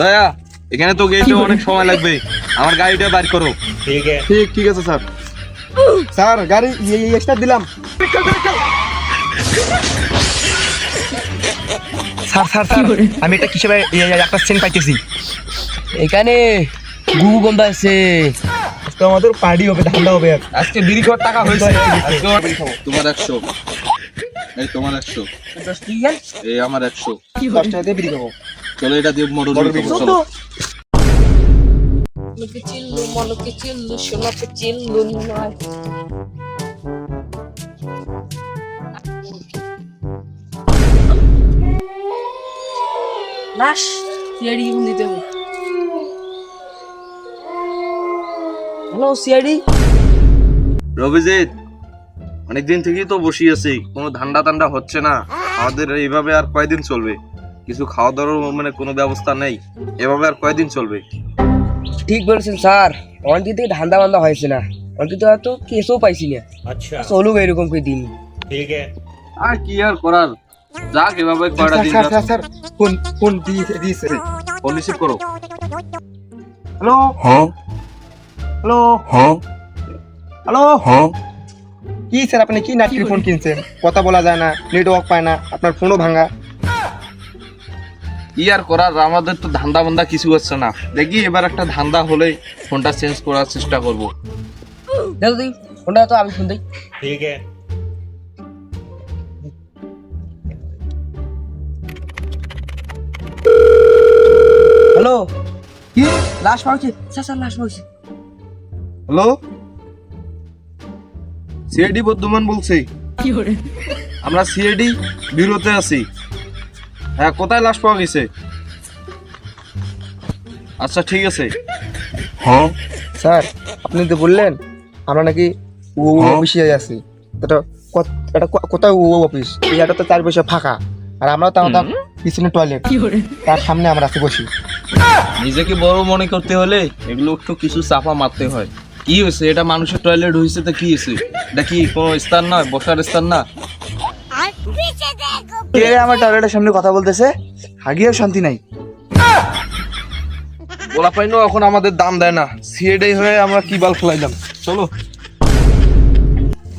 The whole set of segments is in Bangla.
দয়া এখানে তো গেইটে অনেক সময় লাগবে। আমার গাড়িটা বাইর করো। ঠিক আছে। ঠিক ঠিক আছে স্যার। স্যার গাড়ি এক্সট্রা দিলাম। স্যার স্যার স্যার আমি এটা কিসে একটা সিন পাইতেছি। এখানে গুগু ভূমিকম্প আছে। আজকে আমাদের পার্টি হবে ঠান্ডা হবে আজকে বিড়ি করার টাকা হয়েছে। তোমার একশো। এই তোমার একশো। এই আমার একশো। দশ দিয়ে বিড়ি খাব। চলো এটা দিয়ে মোটর চলো। মনকে চিল্লু মনকে চিল্লু সোনাকে চিল্লু নয়। লাশ সিআইডি হবে। Hello CID? রবিজিৎ অনেকদিন থেকেই তো বসি আছি কোনো ধান্দা টান্ডা হচ্ছে না। আমাদের এইভাবে আর কয়দিন চলবে? কিছু খাওয়া দাওয়ার মানে কোনো ব্যবস্থা নেই। এভাবে আর কয়দিন চলবে? ঠিক বলছেন স্যার। অনেকদিন থেকে ধান্দা বান্দা হয়েছে না। অনেকদিন তো কেসও পাইছি না। আচ্ছা। চলুক এরকম করে দিন। ঠিক আর কি আর করার? যাক এভাবে কয়টা দিন স্যার স্যার ফোন ফোন দিয়েছে। ফোন রিসিভ করো। হ্যালো? হ্যাঁ। হ্যালো? হ্যাঁ। হ্যালো? হ্যাঁ। কি স্যার আপনি কি নাকি ফোন কিনছেন? কথা বলা যায় না নেটওয়ার্ক পায় না আপনার ফোনও ভাঙা। কি আর করার আমাদের তো ধান্দা বান্দা কিছু হচ্ছে না। দেখি এবার একটা ধান্দা হলে ফোনটা চেঞ্জ করার চেষ্টা করব। দেখো তুই ফোনটা তো আমি শুনতেই। ঠিক আছে। হ্যালো? কি? লাশ পাওছি স্যার স্যার লাশ পাওছি হ্যালো? সিআইডি বর্ধমান বলছি। আমরা সিআইডি বিরোতে আছি। হ্যাঁ কোথায় লাশ পাওয়া গেছে? আচ্ছা ঠিক আছে। হ্যাঁ। স্যার আপনি তো বললেন আমরা নাকি ও অফিসে আছি। এটা এটা কোথায় ও অফিস? এটা তো চার বসে ফাঁকা। আর আমরা তো আমাদের পিছনে টয়লেট তার সামনে আমরা আছি বসি। নিজেকে বড় মনে করতে হলে এগুলো একটু কিছু চাপা মারতে হয়। কি হয়েছে? এটা মানুষের টয়লেট হয়েছে তো কি হয়েছে? এটা কি কোনো স্থান না? বসার স্থান না? কে আমার টয়লেটের সামনে কথা বলতেছে? হাগিয়েও শান্তি নাই। গোলাপাইনও এখন আমাদের দাম দেয় না। সিএডাই হয়ে আমরা কি বাল খোলাইলাম? চলো।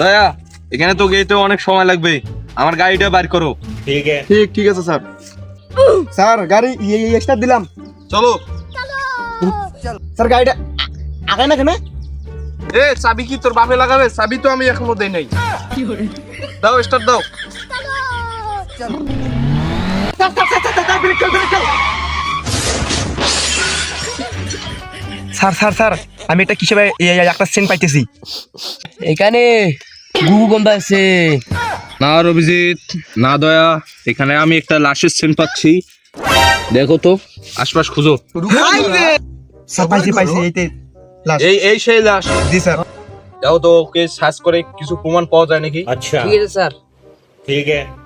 দয়া এখানে তো গেতে অনেক সময় লাগবে। আমার গাড়িটা বার করো। ঠিক ঠিক ঠিক আছে স্যার। স্যার গাড়ি ইয়ে ইয়ে স্টার দিলাম। চলো। স্যার গাড়িটা আগায় না কেন? এ চাবি কি তোর বাপে লাগাবে? চাবি তো আমি এখনও দেই নাই। দাও স্টার দাও। স্যার স্যার স্যার আমি একটা কিসে একটা পাইতেছি। এখানে আছে। না অভিজিৎ না দয়া এখানে আমি একটা লাশের সেন পাচ্ছি। দেখো তো আশপাশ খুঁজো। পাইছি এই এই সেই লাশ। জি স্যার। যাও তো ওকে সার্চ করে কিছু প্রমাণ পাওয়া যায় নাকি? আচ্ছা। ঠিক আছে স্যার। ঠিক আছে।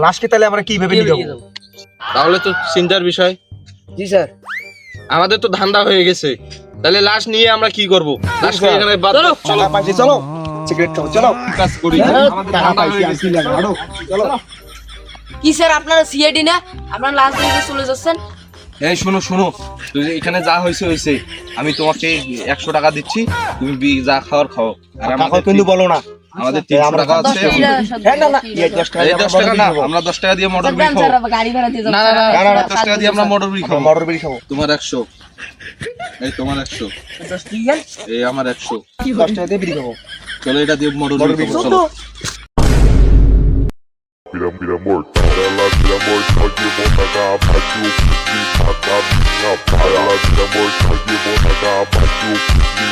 লাস্টকে তাহলে আমরা কি ভেবে নিয়ে যাব? তাহলে তো চিন্তার বিষয়। জি স্যার। আমাদের তো ধান্দা হয়ে গেছে। তাহলে লাশ নিয়ে আমরা কি করব? লাশ নিয়ে এখানে বাদ চলো। চলো পাইছি চলো। সিগারেট খাব চলো। কাজ করি। টাকা পাইছি আর কি লাগে? আরও। চলো। কি স্যার আপনারা সিআইডি না? আপনারা লাস্ট দিকে চলে যাচ্ছেন? এই শোনো শোনো। তুই এখানে যা হয়েছে হয়েছে। আমি তোমাকে একশো টাকা দিচ্ছি। তুমি যা খাওয়ার খাও। আর আমাদের কিন্তু বলো না। আমাদের তিনশো আমরা টাকা আছে। না না দশ টাকা না। আমরা দশ টাকা দিয়ে মটর বিড়ি খাব না না না দশ টাকা দিয়ে আমরা মটর বিড়ি খাব মটর বিড়ি খাব তোমার একশো। এই তোমার একশো। এই আমার একশো। দশ টাকা দিয়ে বিড়ি খাব চলো এটা দিয়ে মটর বিড়ি খাব চলো amor, para la vida, amor, calle, bonaga, pachu, kusi, pata, mina, para la vida, amor, calle, bonaga, pachu, kusi,